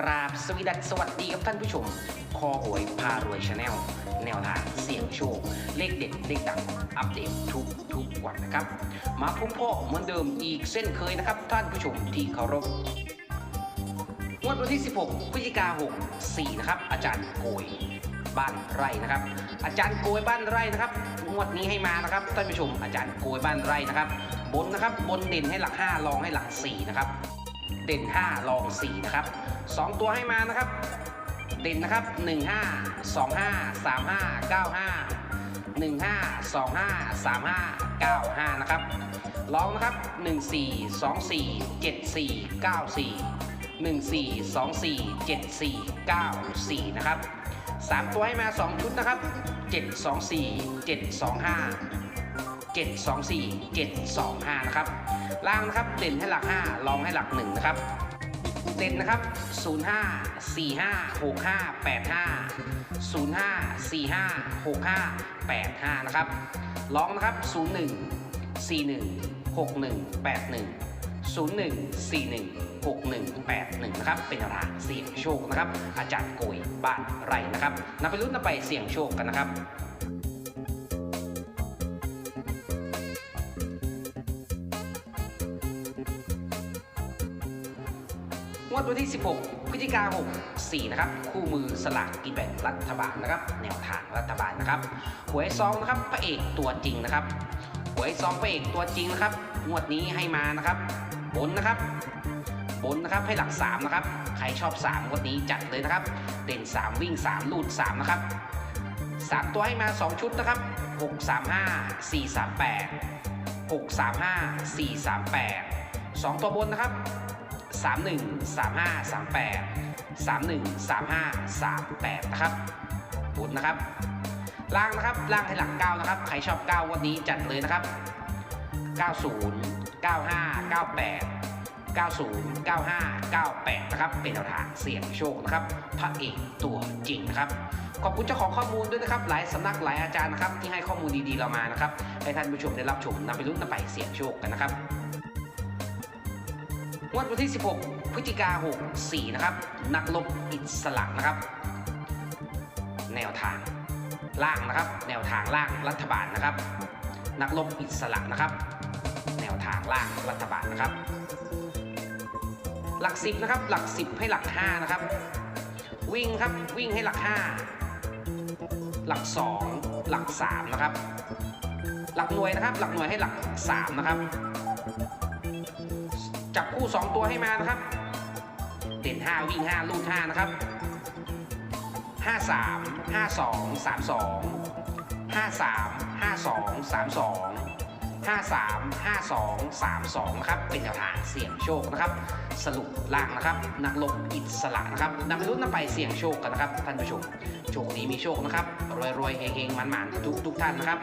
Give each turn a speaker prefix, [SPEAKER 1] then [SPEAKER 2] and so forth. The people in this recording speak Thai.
[SPEAKER 1] กราบสวีดัสสวัสดีครับท่านผู้ชม คอหวยพารวยชาแนลแนวทางเสี่ยงโชค เลขเด็ดเลขดังอัปเดตทุกทุกวันนะครับ มาพบพ่อเหมือนเดิมอีกเส้นเคยนะครับ ท่านผู้ชมที่เคารพงวดวันที่ 16 พฤศจิกา64 นะครับ อาจารย์โกยบ้านไร่นะครับ อาจารย์โกยบ้านไร่นะครับงวดนี้ให้มานะครับท่านผู้ชมอาจารย์โกยบ้านไร่นะครับ บนนะครับบนเด่นให้หลัก 5 รองให้หลัก 4 นะครับ เด่น5รอง4นะครับ2 ตัวให้มานะครับ เด่นนะครับ 1 5 2 5 3 5 9 5 1 5 2 5 3 5 9 5 นะครับลองนะครับ 1 4 2 4 7 4 9 4 1 4 2 4 7 4 9 4 นะครับ 3 ตัวให้มา 2 ชุดนะครับ 7 2 4 7 2 5 7 2 4 7 2 5 นะครับ ล่างนะครับเด่นให้หลัก5ลองให้หลัก 1 นะครับ เด่นนะครับ 05 45 65 85 05 45 65 85 นะครับลองนะครับ 01 41 61 81 01 41 61 81 นะครับ เป็นแนวทางเสี่ยงโชคนะครับ อาจารย์โกยบ้านไรนะครับนำไปรุ่นนำไปเสี่ยงโชคกันนะครับ วดวันที่ 16 พฤศจิกายน64 นะครับ คู่มือสลากกินแบ่งรัฐบาลนะครับ แนวทางรัฐบาลนะครับ หวยซองนะครับ พระเอกตัวจริงนะครับ หวยซองพระเอกตัวจริงนะครับ งวดนี้ให้มานะครับ บนนะครับ บนนะครับให้หลัก 3 นะครับ ใครชอบ 3 งวดนี้จัดเลยนะครับ เด่น 3 วิ่ง 3 ลูด 3 นะครับ 3 ตัวให้มา 2 ชุดนะครับ 6 3 5 4 3 8 6 3 5 4 3 8 2 ตัวบนนะครับ 31 35 38 31 35 38 นะครับบุญนะครับ ล่างนะครับ ล่างให้หลัก9นะครับ ใครชอบ 9 วันนี้จัดเลยนะครับ 90 95 98 90 95 98 นะครับ เป็นแนวทางเสี่ยงโชคนะครับ พระเอกตัวจริงนะครับ ขอบคุณเจ้าของข้อมูลด้วยนะครับ หลายสำนักหลายอาจารย์นะครับ ที่ให้ข้อมูลดีๆเรามานะครับ ให้ท่านผู้ชมได้รับชมนำไปลุ้นนำไปเสี่ยงโชคกันนะครับ งวดวันที่ 16 พฤศจิกา64 นะครับ นักลบอิสระนะครับ แนวทางล่างนะครับ แนวทางล่างรัฐบาลนะครับ นักลบอิสระนะครับ แนวทางล่างรัฐบาลนะครับ หลักสิบนะครับ หลักสิบให้หลักห้านะครับ วิ่งครับวิ่งให้หลักห้าหลักสองหลักสามนะครับ หลักหน่วยนะครับ หลักหน่วยให้หลักสามนะครับ จับคู่ 2 ตัวให้มานะครับ เด่น 5 วิ่ง 5 ลูด5นะครับ 53 52 32 53 52 32 53 52 32นะครับ เป็นแนวทางเสี่ยงโชคนะครับ สรุปล่างนะครับ นักลงอิสระนะครับนำไปรุ่นนำไปเสี่ยงโชคกันนะครับ ท่านผู้ชม โชคดีมีโชคนะครับ รวยๆเฮงๆมันๆทุกทุกท่านนะครับ